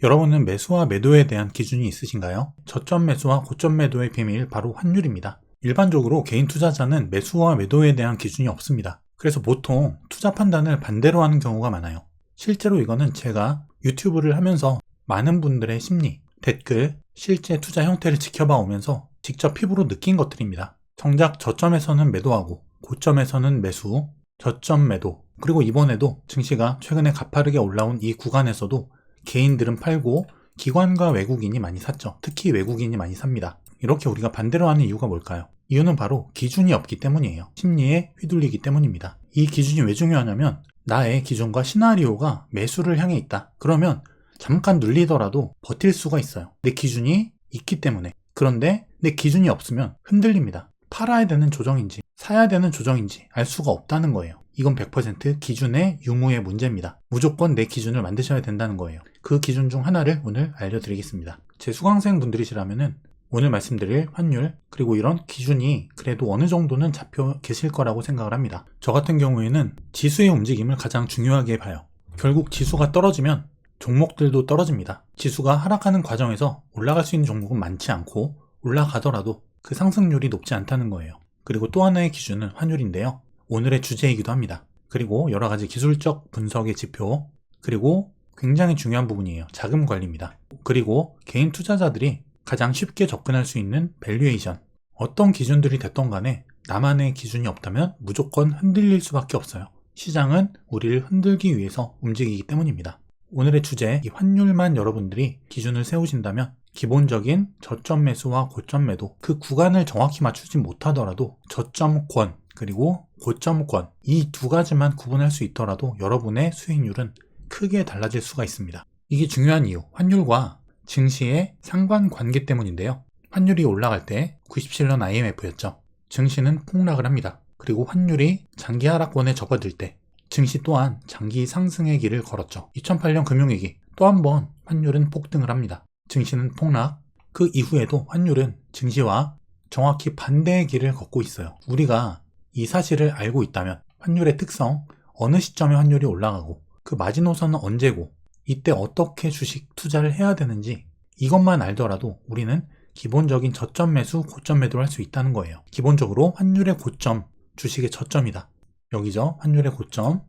여러분은 매수와 매도에 대한 기준이 있으신가요? 저점 매수와 고점 매도의 비밀 바로 환율입니다. 일반적으로 개인 투자자는 매수와 매도에 대한 기준이 없습니다. 그래서 보통 투자 판단을 반대로 하는 경우가 많아요. 실제로 이거는 제가 유튜브를 하면서 많은 분들의 심리, 댓글, 실제 투자 형태를 지켜봐 오면서 직접 피부로 느낀 것들입니다. 정작 저점에서는 매도하고 고점에서는 매수, 저점 매도, 그리고 이번에도 증시가 최근에 가파르게 올라온 이 구간에서도 개인들은 팔고 기관과 외국인이 많이 샀죠. 특히 외국인이 많이 삽니다. 이렇게 우리가 반대로 하는 이유가 뭘까요? 이유는 바로 기준이 없기 때문이에요. 심리에 휘둘리기 때문입니다. 이 기준이 왜 중요하냐면 나의 기준과 시나리오가 매수를 향해 있다. 그러면 잠깐 눌리더라도 버틸 수가 있어요. 내 기준이 있기 때문에. 그런데 내 기준이 없으면 흔들립니다. 팔아야 되는 조정인지 사야 되는 조정인지 알 수가 없다는 거예요. 이건 100% 기준의 유무의 문제입니다. 무조건 내 기준을 만드셔야 된다는 거예요. 그 기준 중 하나를 오늘 알려드리겠습니다. 제 수강생 분들이시라면은 오늘 말씀드릴 환율 그리고 이런 기준이 그래도 어느 정도는 잡혀 계실 거라고 생각을 합니다. 저 같은 경우에는 지수의 움직임을 가장 중요하게 봐요. 결국 지수가 떨어지면 종목들도 떨어집니다. 지수가 하락하는 과정에서 올라갈 수 있는 종목은 많지 않고 올라가더라도 그 상승률이 높지 않다는 거예요. 그리고 또 하나의 기준은 환율인데요. 오늘의 주제이기도 합니다. 그리고 여러 가지 기술적 분석의 지표, 그리고 굉장히 중요한 부분이에요. 자금 관리입니다. 그리고 개인 투자자들이 가장 쉽게 접근할 수 있는 밸류에이션. 어떤 기준들이 됐던 간에 나만의 기준이 없다면 무조건 흔들릴 수밖에 없어요. 시장은 우리를 흔들기 위해서 움직이기 때문입니다. 오늘의 주제, 이 환율만 여러분들이 기준을 세우신다면 기본적인 저점 매수와 고점 매도, 그 구간을 정확히 맞추지 못하더라도 저점권, 그리고 고점권, 이 두 가지만 구분할 수 있더라도 여러분의 수익률은 크게 달라질 수가 있습니다. 이게 중요한 이유, 환율과 증시의 상관관계 때문인데요. 환율이 올라갈 때 97년 IMF였죠. 증시는 폭락을 합니다. 그리고 환율이 장기 하락권에 접어들 때 증시 또한 장기 상승의 길을 걸었죠. 2008년 금융위기 또 한 번 환율은 폭등을 합니다. 증시는 폭락, 그 이후에도 환율은 증시와 정확히 반대의 길을 걷고 있어요. 우리가 이 사실을 알고 있다면 환율의 특성, 어느 시점에 환율이 올라가고 그 마지노선은 언제고 이때 어떻게 주식 투자를 해야 되는지 이것만 알더라도 우리는 기본적인 저점 매수, 고점 매도를 할 수 있다는 거예요. 기본적으로 환율의 고점, 주식의 저점이다. 여기죠. 환율의 고점.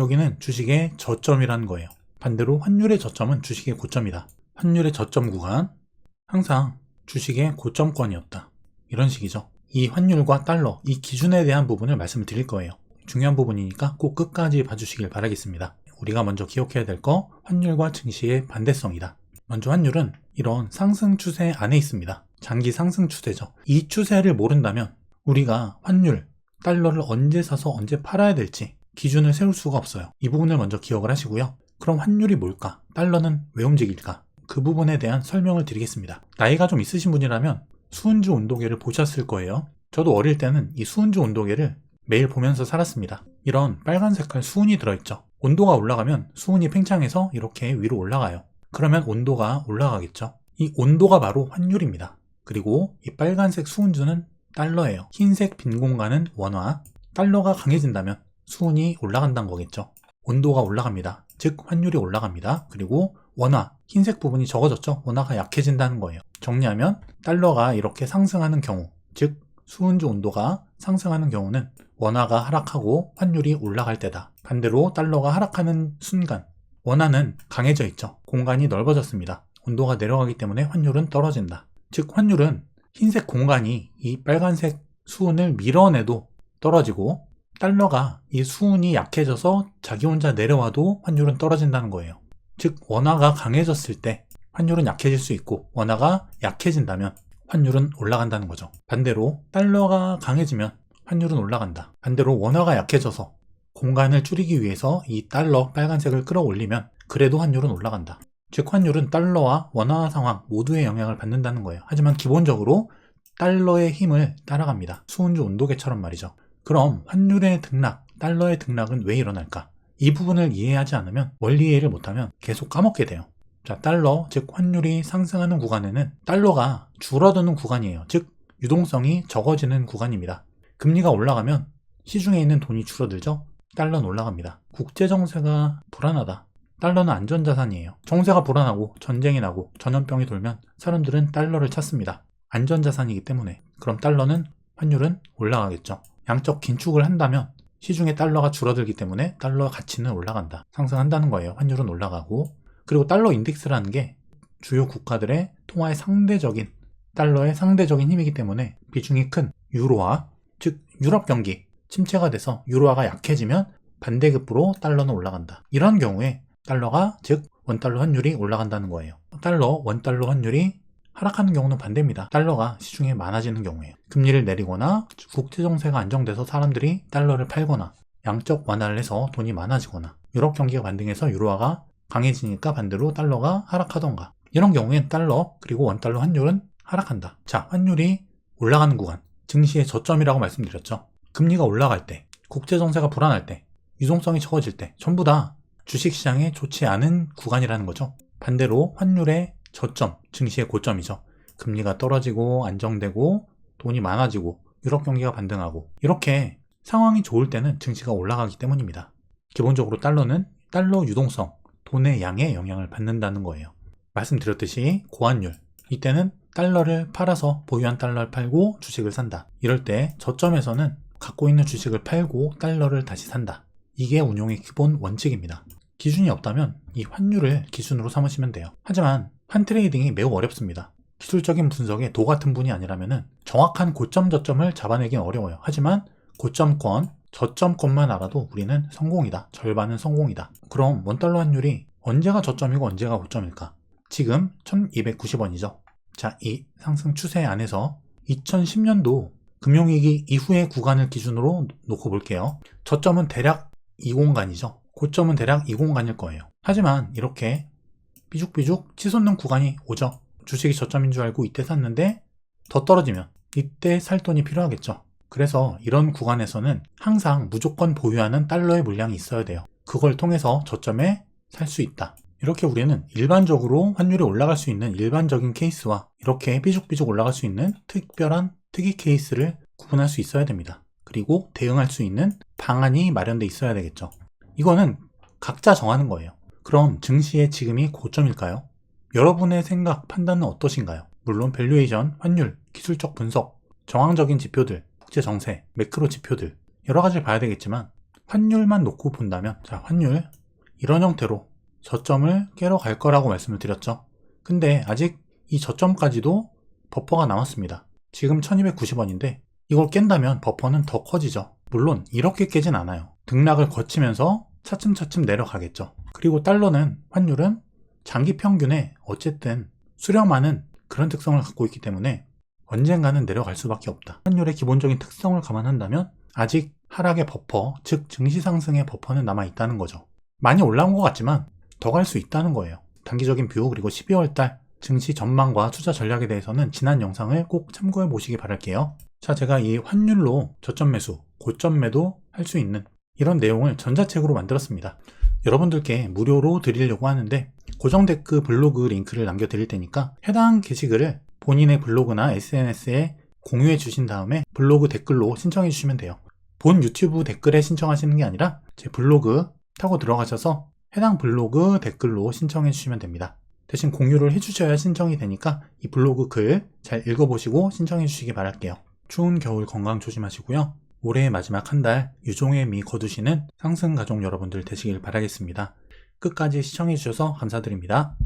여기는 주식의 저점이라는 거예요. 반대로 환율의 저점은 주식의 고점이다. 환율의 저점 구간, 항상 주식의 고점권이었다. 이런 식이죠. 이 환율과 달러, 이 기준에 대한 부분을 말씀을 드릴 거예요. 중요한 부분이니까 꼭 끝까지 봐주시길 바라겠습니다. 우리가 먼저 기억해야 될 거, 환율과 증시의 반대성이다. 먼저 환율은 이런 상승 추세 안에 있습니다. 장기 상승 추세죠. 이 추세를 모른다면 우리가 환율, 달러를 언제 사서 언제 팔아야 될지 기준을 세울 수가 없어요. 이 부분을 먼저 기억을 하시고요. 그럼 환율이 뭘까? 달러는 왜 움직일까? 그 부분에 대한 설명을 드리겠습니다. 나이가 좀 있으신 분이라면 수은주 온도계를 보셨을 거예요. 저도 어릴 때는 이 수은주 온도계를 매일 보면서 살았습니다. 이런 빨간 색깔 수은이 들어있죠. 온도가 올라가면 수은이 팽창해서 이렇게 위로 올라가요. 그러면 온도가 올라가겠죠. 이 온도가 바로 환율입니다. 그리고 이 빨간색 수은주는 달러예요. 흰색 빈 공간은 원화. 달러가 강해진다면 수은이 올라간다는 거겠죠. 온도가 올라갑니다. 즉 환율이 올라갑니다. 그리고 원화, 흰색 부분이 적어졌죠. 원화가 약해진다는 거예요. 정리하면 달러가 이렇게 상승하는 경우, 즉 수은주 온도가 상승하는 경우는 원화가 하락하고 환율이 올라갈 때다. 반대로 달러가 하락하는 순간 원화는 강해져 있죠. 공간이 넓어졌습니다. 온도가 내려가기 때문에 환율은 떨어진다. 즉 환율은 흰색 공간이 이 빨간색 수은을 밀어내도 떨어지고 달러가 이 수은이 약해져서 자기 혼자 내려와도 환율은 떨어진다는 거예요. 즉 원화가 강해졌을 때 환율은 약해질 수 있고 원화가 약해진다면 환율은 올라간다는 거죠. 반대로 달러가 강해지면 환율은 올라간다. 반대로 원화가 약해져서 공간을 줄이기 위해서 이 달러 빨간색을 끌어올리면 그래도 환율은 올라간다. 즉 환율은 달러와 원화 상황 모두의 영향을 받는다는 거예요. 하지만 기본적으로 달러의 힘을 따라갑니다. 수은주 온도계처럼 말이죠. 그럼 환율의 등락, 달러의 등락은 왜 일어날까? 이 부분을 이해하지 않으면 원리 이해를 못하면 계속 까먹게 돼요. 자, 달러, 즉 환율이 상승하는 구간에는 달러가 줄어드는 구간이에요. 즉 유동성이 적어지는 구간입니다. 금리가 올라가면 시중에 있는 돈이 줄어들죠? 달러는 올라갑니다. 국제 정세가 불안하다. 달러는 안전자산이에요. 정세가 불안하고 전쟁이 나고 전염병이 돌면 사람들은 달러를 찾습니다. 안전자산이기 때문에. 그럼 달러는 환율은 올라가겠죠. 양적 긴축을 한다면 시중에 달러가 줄어들기 때문에 달러 가치는 올라간다. 상승한다는 거예요. 환율은 올라가고. 그리고 달러 인덱스라는 게 주요 국가들의 통화의 상대적인 달러의 상대적인 힘이기 때문에 비중이 큰 유로화, 즉 유럽 경기 침체가 돼서 유로화가 약해지면 반대급부로 달러는 올라간다. 이런 경우에 달러가 즉 원달러 환율이 올라간다는 거예요. 달러, 원달러 환율이 하락하는 경우는 반대입니다. 달러가 시중에 많아지는 경우에요. 금리를 내리거나 국제 정세가 안정돼서 사람들이 달러를 팔거나 양적 완화를 해서 돈이 많아지거나 유럽 경기가 반등해서 유로화가 강해지니까 반대로 달러가 하락하던가 이런 경우엔 달러 그리고 원달러 환율은 하락한다. 자, 환율이 올라가는 구간 증시의 저점이라고 말씀드렸죠. 금리가 올라갈 때, 국제 정세가 불안할 때, 유동성이 적어질 때 전부 다 주식시장에 좋지 않은 구간이라는 거죠. 반대로 환율의 저점, 증시의 고점이죠. 금리가 떨어지고 안정되고 돈이 많아지고 유럽 경기가 반등하고 이렇게 상황이 좋을 때는 증시가 올라가기 때문입니다. 기본적으로 달러는 달러 유동성, 돈의 양에 영향을 받는다는 거예요. 말씀드렸듯이 고환율, 이때는 달러를 팔아서 보유한 달러를 팔고 주식을 산다. 이럴 때 저점에서는 갖고 있는 주식을 팔고 달러를 다시 산다. 이게 운용의 기본 원칙입니다. 기준이 없다면 이 환율을 기준으로 삼으시면 돼요. 하지만 환 트레이딩이 매우 어렵습니다. 기술적인 분석에 도 같은 분이 아니라면 정확한 고점 저점을 잡아내긴 어려워요. 하지만 고점권, 저점권만 알아도 우리는 성공이다. 절반은 성공이다. 그럼 원달러 환율이 언제가 저점이고 언제가 고점일까? 지금 1290원이죠. 자, 이 상승 추세 안에서 2010년도 금융위기 이후의 구간을 기준으로 놓고 볼게요. 저점은 대략 이 공간이죠. 고점은 대략 이 공간일 거예요. 하지만 이렇게 삐죽삐죽 치솟는 구간이 오죠. 주식이 저점인 줄 알고 이때 샀는데 더 떨어지면 이때 살 돈이 필요하겠죠. 그래서 이런 구간에서는 항상 무조건 보유하는 달러의 물량이 있어야 돼요. 그걸 통해서 저점에 살 수 있다. 이렇게 우리는 일반적으로 환율이 올라갈 수 있는 일반적인 케이스와 이렇게 삐죽삐죽 올라갈 수 있는 특별한 특이 케이스를 구분할 수 있어야 됩니다. 그리고 대응할 수 있는 방안이 마련돼 있어야 되겠죠. 이거는 각자 정하는 거예요. 그럼 증시의 지금이 고점일까요? 여러분의 생각, 판단은 어떠신가요? 물론 밸류에이션, 환율, 기술적 분석, 정황적인 지표들, 국제 정세, 매크로 지표들 여러 가지를 봐야 되겠지만 환율만 놓고 본다면 자, 환율 이런 형태로 저점을 깨러 갈 거라고 말씀을 드렸죠. 근데 아직 이 저점까지도 버퍼가 남았습니다. 지금 1290원인데 이걸 깬다면 버퍼는 더 커지죠. 물론 이렇게 깨진 않아요. 등락을 거치면서 차츰차츰 내려가겠죠. 그리고 달러는 환율은 장기 평균에 어쨌든 수렴하는 그런 특성을 갖고 있기 때문에 언젠가는 내려갈 수밖에 없다. 환율의 기본적인 특성을 감안한다면 아직 하락의 버퍼, 즉 증시 상승의 버퍼는 남아 있다는 거죠. 많이 올라온 것 같지만 더 갈 수 있다는 거예요. 단기적인 뷰 그리고 12월 달 증시 전망과 투자 전략에 대해서는 지난 영상을 꼭 참고해 보시기 바랄게요. 자, 제가 이 환율로 저점 매수, 고점 매도 할 수 있는 이런 내용을 전자책으로 만들었습니다. 여러분들께 무료로 드리려고 하는데 고정 댓글 블로그 링크를 남겨 드릴 테니까 해당 게시글을 본인의 블로그나 SNS에 공유해 주신 다음에 블로그 댓글로 신청해 주시면 돼요. 본 유튜브 댓글에 신청하시는 게 아니라 제 블로그 타고 들어가셔서 해당 블로그 댓글로 신청해 주시면 됩니다. 대신 공유를 해주셔야 신청이 되니까 이 블로그 글 잘 읽어보시고 신청해 주시기 바랄게요. 추운 겨울 건강 조심하시고요. 올해의 마지막 한 달 유종의 미 거두시는 상승 가족 여러분들 되시길 바라겠습니다. 끝까지 시청해 주셔서 감사드립니다.